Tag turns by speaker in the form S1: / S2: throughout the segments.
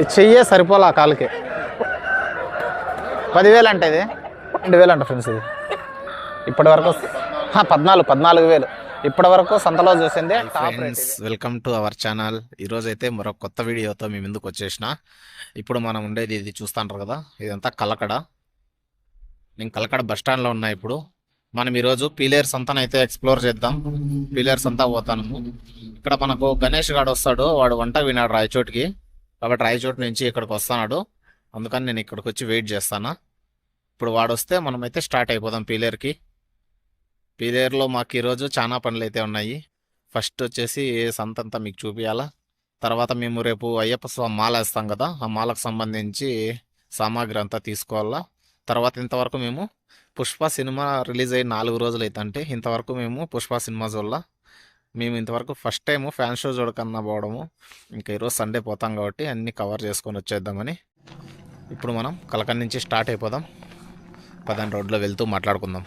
S1: ఇది చెయ్యే సరిపోలే ఆ కాలుకి. పదివేలు అంటే ఇది. రెండు వేలు అంట ఫ్రెండ్స్ ఇది. ఇప్పటి వరకు పద్నాలుగు పద్నాలుగు వేలు. ఇప్పటి వరకు సంతలో చూసింది ఇది.
S2: వెల్కమ్ టు అవర్ ఛానల్ ఈరోజు అయితే మరొక కొత్త వీడియోతో మీ ముందుకు వచ్చేసిన. ఇప్పుడు మనం ఉండేది ఇది చూస్తాంటారు కదా ఇదంతా కలకడ. నేను కలకడ బస్ స్టాండ్లో ఉన్నా ఇప్పుడు. మనం ఈరోజు పీలేర్ సంతను అయితే ఎక్స్ప్లోర్ చేద్దాం. పీలేర్ సంత పోతాను. ఇక్కడ మనకు గణేష్ గాడు వస్తాడు వాడు వంట వినాడు రాయచోటికి కాబట్టి రాయచోటు నుంచి ఇక్కడికి వస్తున్నాడు. అందుకని నేను ఇక్కడికి వచ్చి వెయిట్ చేస్తాను. ఇప్పుడు వాడు వస్తే మనమైతే స్టార్ట్ అయిపోదాం పీలేర్కి పీలేరులో మాకు ఈరోజు చాలా పనులు అయితే ఉన్నాయి. ఫస్ట్ వచ్చేసి సంత అంతా మీకు చూపించాలా తర్వాత మేము రేపు అయ్యప్ప స్వామి మాల వేస్తాం కదా ఆ మాలకు సంబంధించి సామాగ్రి అంతా తీసుకోవాలా. తర్వాత ఇంతవరకు మేము పుష్ప సినిమా రిలీజ్ అయ్యి నాలుగు రోజులు అయితే ఇంతవరకు మేము పుష్ప సినిమా చూడాల. మేము ఇంతవరకు ఫస్ట్ టైం ఫ్యాన్ షో చూడకన్నా పోవడము. ఇంకా ఈరోజు సండే పోతాం కాబట్టి అన్నీ కవర్ చేసుకొని వచ్చేద్దామని. ఇప్పుడు మనం కలకన్ నుంచి స్టార్ట్ అయిపోదాం. పదాని రోడ్లో వెళ్తూ మాట్లాడుకుందాం.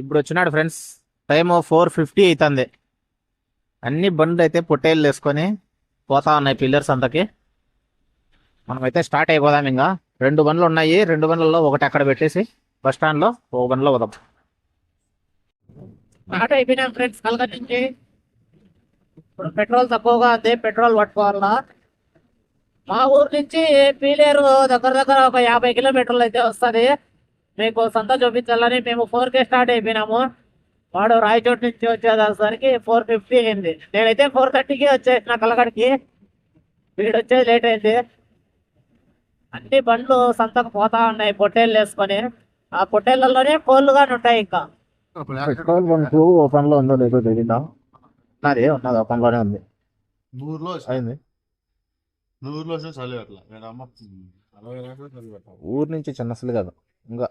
S1: ఇప్పుడు వచ్చినాడు ఫ్రెండ్స్ టైం ఫోర్ ఫిఫ్టీ అవుతుంది అన్ని బండ్లు అయితే పొట్టేళ్ళు వేసుకొని పోతా ఉన్నాయి పిల్లర్స్ అంతకి. మనమైతే స్టార్ట్ అయిపోదాం ఇంకా. రెండు బండ్లు ఉన్నాయి. రెండు బండ్లలో ఒకటి అక్కడ పెట్టేసి బస్ స్టాండ్లో ఒక బండ్లో పోదాం.
S3: స్టార్ట్ అయిపోయినాం ఫ్రెండ్స్ కలకత్తా నుంచి. ఇప్పుడు పెట్రోల్ తక్కువగా ఉంది పెట్రోల్ పట్టుకోవాలా మా ఊరు నుంచి పీలేరు దగ్గర దగ్గర ఒక యాభై కిలోమీటర్లు అయితే వస్తుంది. మీకు సంత చూపించాలని మేము ఫోర్ కే స్టార్ట్ అయిపోయినాము. వాడు రాయచోటి నుంచి వచ్చేసరికి ఫోర్ ఫిఫ్టీ అయింది. నేనైతే ఫోర్ థర్టీకి వచ్చేసిన కలగడికి. వీడు వచ్చేది లేట్ అయింది. అన్ని బండ్లు సంతకు పోతా ఉన్నాయి పొట్టేళ్ళు వేసుకొని. ఆ పొట్టేళ్ళలోనే కోళ్ళుగానే ఉంటాయి ఇంకా.
S1: పెట్రోల్ బంక్ ఓపెన్లో ఉందో లేదో తెలియదా నాది ఉన్నది ఓపెన్లోనే ఉంది.
S4: నూరులో
S1: అయింది.
S4: నూరులో వస్తే చలి అట్లా. నేను అమ్మ అరవై చలి పెట్టాలి
S1: ఊరు నుంచి చిన్నసలు కదా. ఇంకా.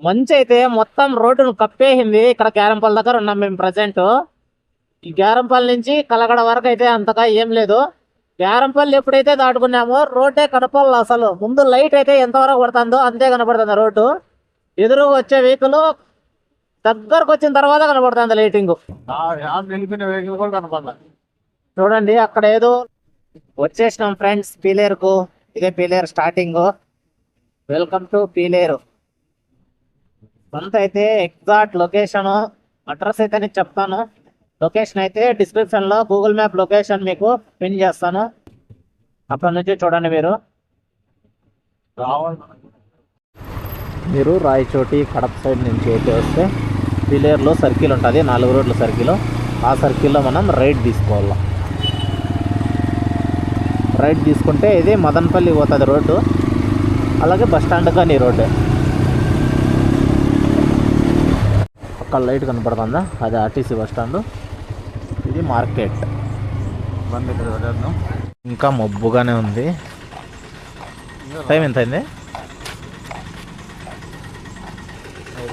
S3: మంచి అయితే మొత్తం రోడ్డును కప్పేసింది. ఇక్కడ గ్యారంపల్ దగ్గర ఉన్నాం మేము ప్రజెంట్. ఈ గ్యారంపల్ నుంచి కలగడ వరకు అయితే అంతగా ఏం లేదు. గ్యారంపల్లి ఎప్పుడైతే దాటుకున్నామో రోడ్డే కనపడాలి అసలు. ముందు లైట్ అయితే ఎంతవరకు పడుతుందో అంతే కనపడుతుంది రోడ్డు. ఎదురు వచ్చే వెహికల్ దగ్గరకు వచ్చిన తర్వాత కనపడుతుంది లైటింగ్. చూడండి అక్కడ ఏదో వచ్చేసినాం ఫ్రెండ్స్ పీలేరుకు. ఇదే Peeleru starting. Welcome to Peeleru. కొంత అయితే ఎగ్జాక్ట్ లొకేషన్ అడ్రస్ అయితే నేను చెప్తాను. లొకేషన్ అయితే డిస్క్రిప్షన్లో గూగుల్ మ్యాప్ లొకేషన్ మీకు పిన్ చేస్తాను. అక్కడ నుంచి చూడండి మీరు.
S1: మీరు రాయచోటి కడప సైడ్ నుంచి అయితే వస్తే పిలేర్లో సర్కిల్ ఉంటుంది నాలుగు రోడ్ల సర్కిల్. ఆ సర్కిల్లో మనం రైట్ తీసుకోవాలి. రైట్ తీసుకుంటే ఇది మదనపల్లి పోతుంది రోడ్డు అలాగే బస్ స్టాండ్ కానీ రోడ్డు. అక్కడ లైట్ కనపడుతుందా? అది ఆర్టీసీ బస్ స్టాండ్. ఇది మార్కెట్. ఇంకా మబ్బుగానే ఉంది. టైం ఎంత అయింది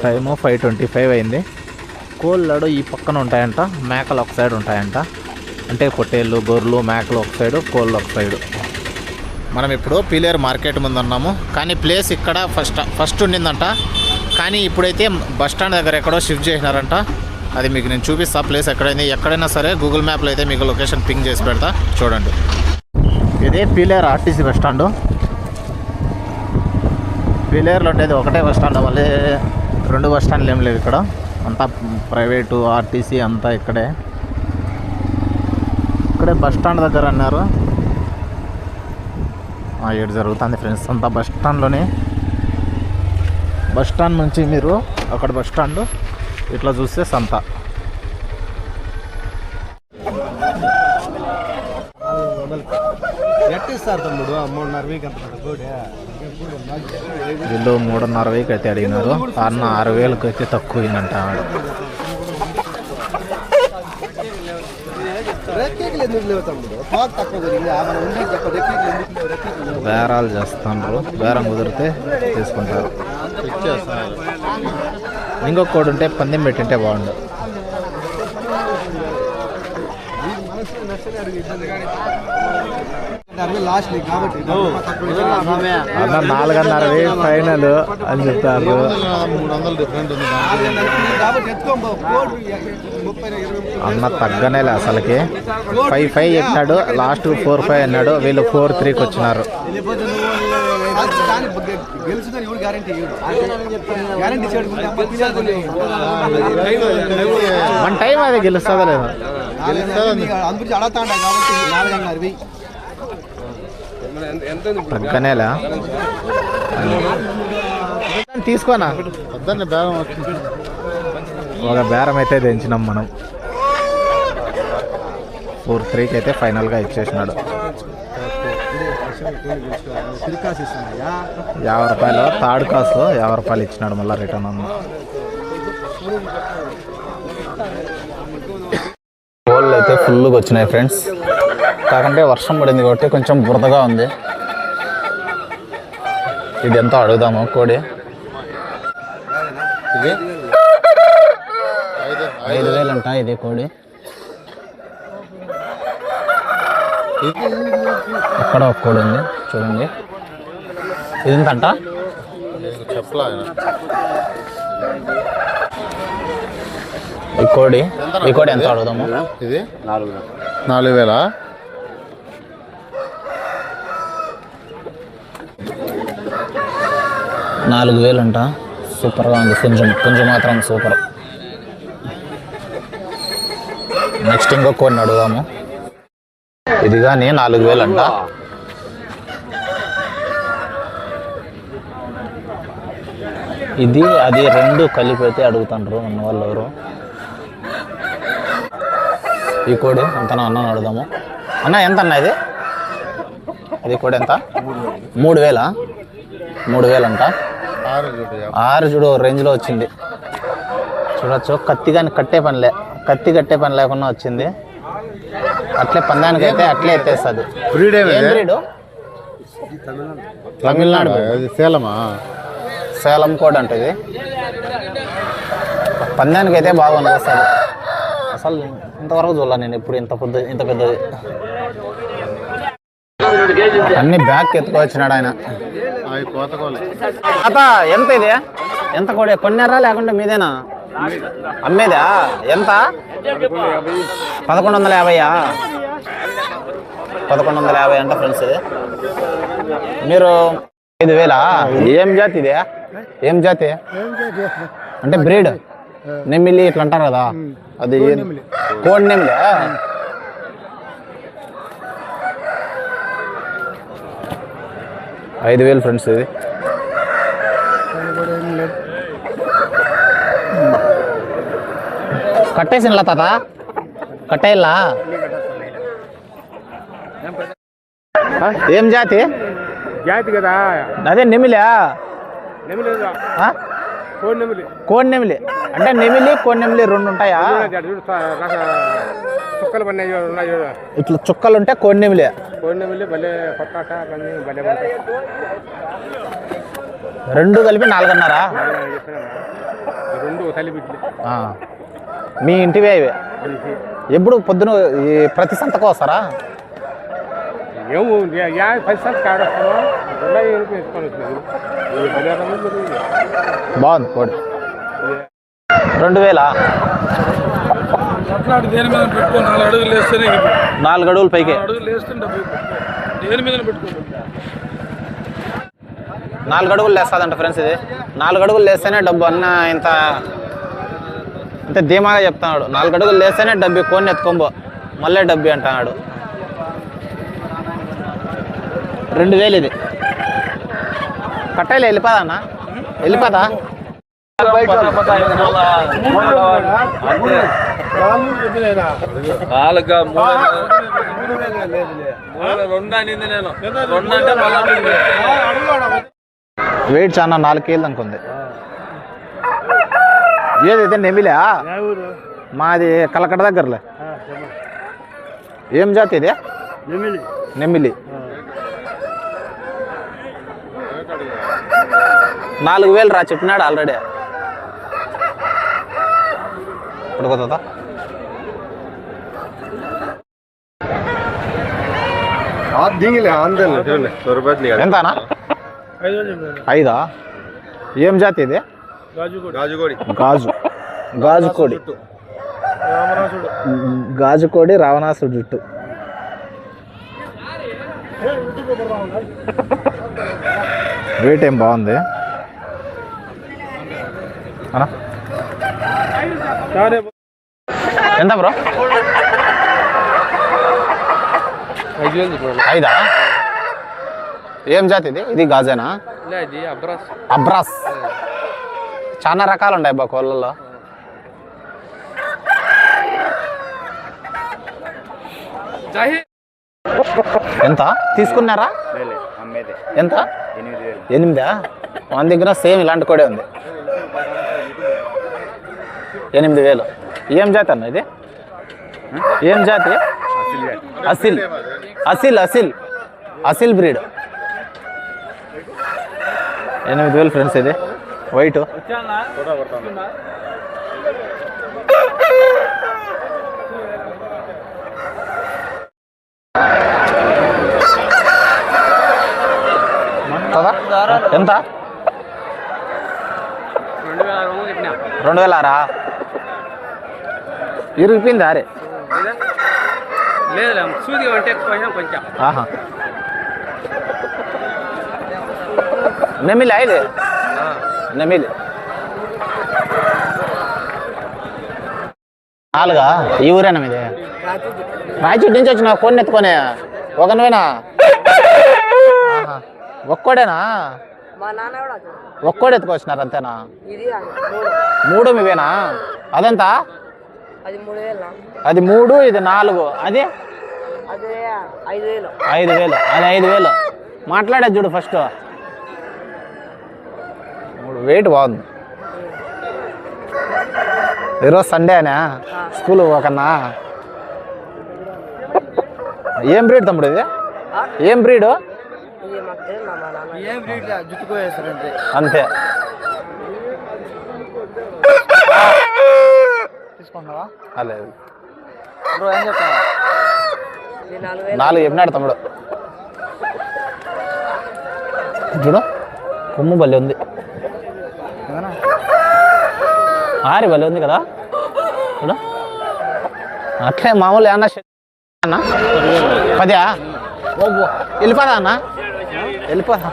S1: టైము ఫైవ్ ట్వంటీ ఫైవ్ అయింది. కోళ్ళడు ఈ పక్కన ఉంటాయంట మేకలు ఒక సైడ్ ఉంటాయంట. అంటే పొట్టేళ్ళు గొర్రెలు మేకలు ఒక సైడు కోళ్ళు ఒక సైడు.
S2: మనం ఇప్పుడు పీలేరు మార్కెట్ ముందు ఉన్నాము. కానీ ప్లేస్ ఇక్కడ ఫస్ట్ ఫస్ట్ ఉండిందంట. కానీ ఇప్పుడైతే బస్ స్టాండ్ దగ్గర ఎక్కడో షిఫ్ట్ చేసినారంట. అది మీకు నేను చూపిస్తా ప్లేస్ ఎక్కడైంది. ఎక్కడైనా సరే గూగుల్ మ్యాప్లో అయితే మీకు లొకేషన్ పింగ్ చేసి పెడతా. చూడండి.
S1: ఇదే పీలేరు ఆర్టీసీ బస్ స్టాండు. పీలేరులో ఉండేది ఒకటే బస్ స్టాండ్ మళ్ళీ రెండు బస్ స్టాండ్లు ఏం లేవు ఇక్కడ. అంతా ప్రైవేటు ఆర్టీసీ అంతా ఇక్కడే. ఇక్కడే బస్ స్టాండ్ దగ్గర అన్నారు. ఏడు జరుగుతుంది ఫ్రెండ్స్. అంతా బస్ స్టాండ్లోనే. బస్ స్టాండ్ నుంచి మీరు అక్కడ బస్ స్టాండ్ ఇట్లా చూస్తే సంత.
S4: ఎట్టిస్తారు తమ్ముడు. మూడున్నర వీక్ అంత
S1: వీళ్ళు మూడున్నర వేలకు అయితే అడిగినారు. అన్న ఆరు వేలకు అయితే తక్కువ అయిందంట ఆవిడ. బేరాలు చేస్తున్నారు. బేరం కుదిరితే తీసుకుంటారు.
S4: ఇచ్చేస్తారు
S1: ఇంకొక కోడి ఉంటే పందెం పెట్టింటే బాగుండు. అన్న నాలుగన్నరవి ఫైనల్ అని చెప్తారు. అన్న తగ్గనేలే అసలుకి. ఫైవ్ ఫైవ్ చెప్పినాడు. లాస్ట్ ఫోర్ ఫైవ్ అన్నాడు. వీళ్ళు ఫోర్ త్రీకి వచ్చినారు.
S5: గెలుచుదని ఎవరు గ్యారంటీ గ్యారంటీ ఇచ్చాడు
S1: మన టైం అది గెలుస్తుందో లేదు.
S5: అందరి అడతాండ కాబట్టి నాలుగన్నర
S1: తగ్గనేలా తీసుకోనా?
S4: పొద్దున్నే బేరం వచ్చింది
S1: ఒక బేరం అయితే తెంచినాం మనం. ఫోర్ త్రీకి అయితే ఫైనల్గా ఇచ్చేసినాడు. యాభై రూపాయలు థర్డ్ కాసు యాభై రూపాయలు ఇచ్చినాడు మళ్ళీ రిటర్న్ అన్న. కోళ్ళు అయితే ఫుల్గా వచ్చినాయి ఫ్రెండ్స్ కాకంటే వర్షం పడింది కాబట్టి కొంచెం బురదగా ఉంది. ఇది ఎంతో అడుగుదాము కోడి.
S4: ఇది?
S1: ఐదు వేలు అంట ఇది కోడి. అక్కడ ఒక కోడి ఉంది? చూడండి. ఇది ఎంత అంట
S4: చెప్పలా ఆయన.
S1: ఈ కోడి ఈ కోడి ఎంత అడుగుదాము?
S4: ఇది? నాలుగు వేల?
S1: నాలుగు వేలు అంట సూపర్గా ఉంది. కొంచెం కొంచెం మాత్రం సూపర్. నెక్స్ట్ ఇంకో కొన్ని అడుగుదాము. ఇది కానీ నాలుగు వేలు అంట ఇది అది రెండు కలిపి అయితే అడుగుతాండ్రు ఉన్న వాళ్ళు ఎవరు. ఈ కోడి ఎంత అన్న అడుగుదాము. అన్న ఎంత అన్న ఇది అది కోడి ఎంత? మూడు వేలా? మూడు వేలంట.
S4: ఆరు చూడు
S1: రేంజ్లో వచ్చింది. చూడొచ్చు కత్తి కానీ కట్టే పనిలే కత్తి కట్టే పని లేకుండా వచ్చింది. అట్లే పందానికి అయితే అట్లే ఎత్తేస్తుంది.
S4: బ్రీడ్
S1: తమిళనాడు
S4: సేలమా?
S1: సేలం కోడ్ అంటే ఇది. పందానికి అయితే బాగా అనిపిస్తుంది అసలు ఇంతవరకు చూడాలి నేను ఎప్పుడు ఇంత పెద్ద ఇంత పెద్దది. అన్ని బ్యాక్ ఎత్తుకొచ్చినాడు ఆయన. తాత ఎంత ఇది? ఎంత కూడా కొన్నారా లేకుంటే మీదేనా? అమ్మేదా? ఎంత? పదకొండు వందల యాభైయా? పదకొండు వందల యాభై అంట ఫ్రెండ్స్ ఇది. మీరు ఐదు వేలా ఏం జాతి ఇది? ఏం జాతి? అంటే బ్రీడ్. నెమ్మిలి ఇట్లా అంటారు కదా. అది కోడి నెమిలి ఐదు వేలు ఫ్రెండ్స్ ఇది. కట్టేసినలా తాత? కట్టేయాలా ఏం జాతి?
S6: జాతి కదా.
S1: అదే నెమిలా?
S6: నెమిలి
S1: ఆ?
S6: కోడి నెమిలి
S1: కోడి నెమిలి అంటే నెమిలి కోడి నెమిలి రెండు ఉంటాయా
S6: చుక్కలు
S1: ఇట్లా చుక్కలు ఉంటే కోడి నెమిలి
S6: భలే అన్నీ భలే ఉంటాయి
S1: రెండు కలిపి నాలుగున్నరా
S6: రెండు
S1: ఆ. మీ ఇంటివే ఇవి ఎప్పుడు పొద్దున ఈ ప్రతి సంతకం వస్తారా
S6: ఏమో యా- యా పది సార్లు కాడొస్తామో.
S1: బాగుంది కోడి రెండు వేలా?
S7: అట్లాంటి దేని మీద పెట్టుకో నాలుగు అడుగులు వేస్తేనే.
S1: నాలుగు అడుగులు పైకి.
S7: అడుగులు వేస్తే డబ్బు దేని మీద పెట్టుకో.
S1: నాలుగు అడుగులు లేస్తుందంట ఫ్రెండ్స్ ఇది. నాలుగు అడుగులు లేస్తేనే డబ్బు అన్న ఇంత ఇంత ధీమాగా చెప్తున్నాడు. నాలుగు అడుగులు లేస్తేనే డబ్బు కోన్ని ఎత్తుకోబో మళ్ళీ డబ్బు అంటున్నాడు. రెండు వేలు ఇది. కట్టాలి వెళ్ళిపోదా అన్న? వెళ్ళిపోదా?
S7: నాలుగు రెండు అనింది నేను. రెండు అంటే మళ్ళీ
S1: వెయిట్ చాలా నాలుగు కేజీలు అనుకుంది. ఏదైతే నెమిలా? మాది కలకడ దగ్గరలే. ఏం జాతి ఇది? నెమిలి. నాలుగు వేలు రా చెప్పినాడు ఆల్రెడీ ఇప్పుడు ఎంతనా? ఐదా? ఏం జాతి ఇది? గాజు. గాజు కోడి గాజు కోడి రావణాసుడు జుట్టు. వెయిట్ ఏం బాగుంది? అనా ఎంత బ్రో? ఐదా? ఏం జాతి ఇది? ఇది గాజేనా? అబ్రాస్. చాలా రకాలు ఉన్నాయి బా కోళ్ళలో ఎంత? తీసుకున్నారా? ఎంత? ఎనిమిదా? మన దగ్గర సేమ్ ఇలాంటి కోడే ఉంది. ఎనిమిది వేలు ఏం జాతి అన్న ఇది ఏం జాతి అసిల్ అసిల్ అసిల్ అసిల్ బ్రీడ్ ఎనిమిది వేలు ఫ్రెండ్స్ ఇది వైట్ కదా? ఎంత రెండు వేల ఆరా ఇరిగిపోయింది అరే
S7: లేదు సూది అంటే కొంచెం కొంచెం.
S1: ఆహా. నెమిలి ఇది నెమిలి నాలుగా? ఈ ఊరేనా మీది రాయచూటి నుంచి వచ్చిన ఫోన్ ఎత్తుకొని ఒక నువ్వేనా? ఆహా. ఒక్కోడేనా?
S8: మా నాన్న కూడా
S1: ఒక్కోడు ఎత్తుకొచ్చినారు అంతేనా?
S8: ఇది అది. మూడు
S1: మూడు మీవేనా అదెంత?
S8: అది మూడు వేల
S1: అది మూడు ఇది నాలుగు. అది?
S8: అదే ఐదు వేలు
S1: అది ఐదు వేలు మాట్లాడేది చూడు ఫస్ట్ వెయిట్ బాగుంది. ఈరోజు సండేనా స్కూల్ పోకన్నా? ఏం బ్రీడ్ తమ్ముడు ఇది? ఏం బ్రీడు
S8: ఇది మాకు తెలియదు మా నాన్న ఏం రేట్ జుట్టుకోవేస్తారంటే
S1: అంతే
S5: తీసుకున్నావా
S1: అదే
S5: బ్రో ఏం చెప్తావా
S8: నాలుగు
S1: చెప్పినాడు తమ్ముడు. చూడు కొమ్ము భలే ఉంది. ఆరి భలే ఉంది కదా? చూడు. అట్లే మామూలు ఏమన్నా అన్న? పదా వెళ్ళిపోదా అన్న? వెళ్ళిపోదా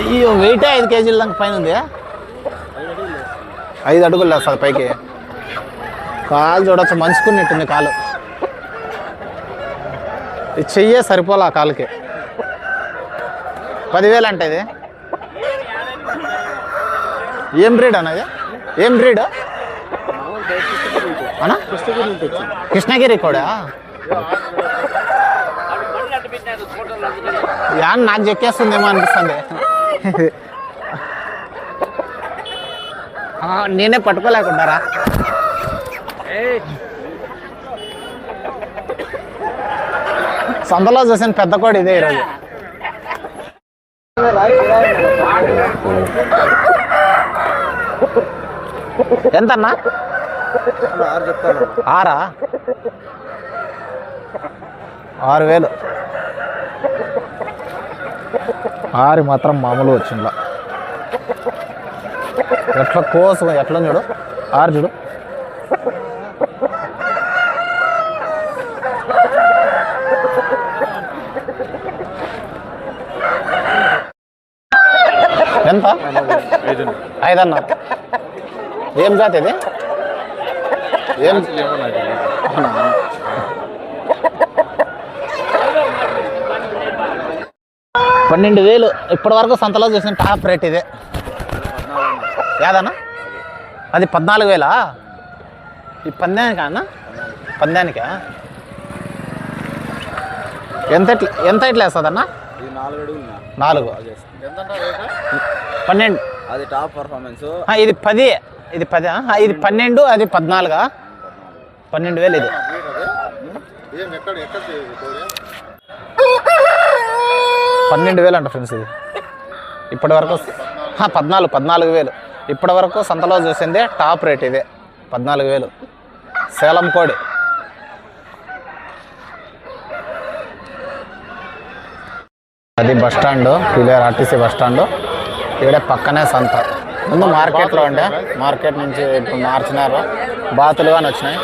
S1: అయ్యో వెయిట్ ఐదు కేజీల దాకా పైన ఉంది ఐదు అడుగులు వస్తుంది పైకి. కాలు చూడొచ్చు మంచుకున్నట్టుంది కాలు. ఇది చెయ్యే సరిపోలే ఆ కాలుకి. పదివేలు అంటే ఇది. ఏం బ్రీడ్ అన్నది ఏం బ్రీడ్ అన్నా కృష్ణగిరి కూడా? యాన్ నాకు చెక్కేస్తుందేమో అనిపిస్తుంది ఆ, నేనే పట్టుకోలేకుండారా? సంతలో చూసిన పెద్ద కోడి ఇదే ఈరోజు. ఎంతన్నా?
S5: ఆరా?
S1: ఆరు వేలు. ఆరు మాత్రం మామూలు వచ్చిందా ఎట్లా కోసం ఎట్లా చూడు? ఆరు చూడు. ఎంత? ఐదన్న. ఏం జాతి ఇది? ఏం? పన్నెండు వేలు. ఇప్పటివరకు సంతలో చేసిన టాప్ రేట్ ఇదే. ఏదన్నా అది పద్నాలుగు వేలా? ఈ పందానికా అన్న? పందానికా? ఎంత ఇట్లా ఎంత ఇట్లా వేస్తుందన్న?
S5: ఇది నాలుగు
S1: పన్నెండు.
S5: అది టాప్ పర్ఫార్మెన్స్.
S1: ఇది పది. ఇది పది ఇది పన్నెండు అది పద్నాలుగా? పన్నెండు వేలు ఇది. పన్నెండు వేలు అంట ఫ్రెండ్స్ ఇది. ఇప్పటి వరకు ఆ, పద్నాలుగు పద్నాలుగు వేలు. ఇప్పటివరకు సంతలో చూసిందే టాప్ రేట్ ఇదే. పద్నాలుగు వేలు. సేలం కోడి. అది bus stand RTC bus stand. ఇక్కడ పక్కనే సంత. ముందు మార్కెట్లో ఉండే. మార్కెట్ నుంచి ఇప్పుడు మార్చినారు. బాతులు కానీ వచ్చినాయి.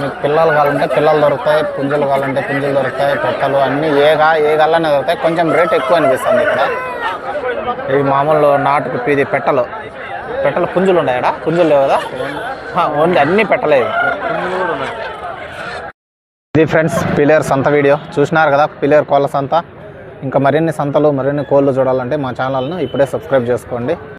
S1: మీకు పిల్లలు కావాలంటే పిల్లలు దొరుకుతాయి పుంజులు కావాలంటే పుంజులు దొరుకుతాయి పెట్టలు అన్నీ ఏగా ఏ గల్లనే దొరుకుతాయి. కొంచెం రేట్ ఎక్కువ అనిపిస్తుంది ఇక్కడ. ఇవి మామూలు నాటుకు ఇది పెట్టలు. పెట్టలు పుంజులు ఉన్నాయడా పుంజులు లేవు కదా? ఓన్లీ అన్నీ పెట్టలేదు ఇది ఫ్రెండ్స్ పిలేర్ సంత వీడియో. చూసినారు కదా? పిలేర్ కోళ్ళ సంత. ఇంకా మరిన్ని సంతలు మరిన్ని కోళ్ళు చూడాలంటే మా ఛానల్ను ఇప్పుడే సబ్స్క్రైబ్ చేసుకోండి.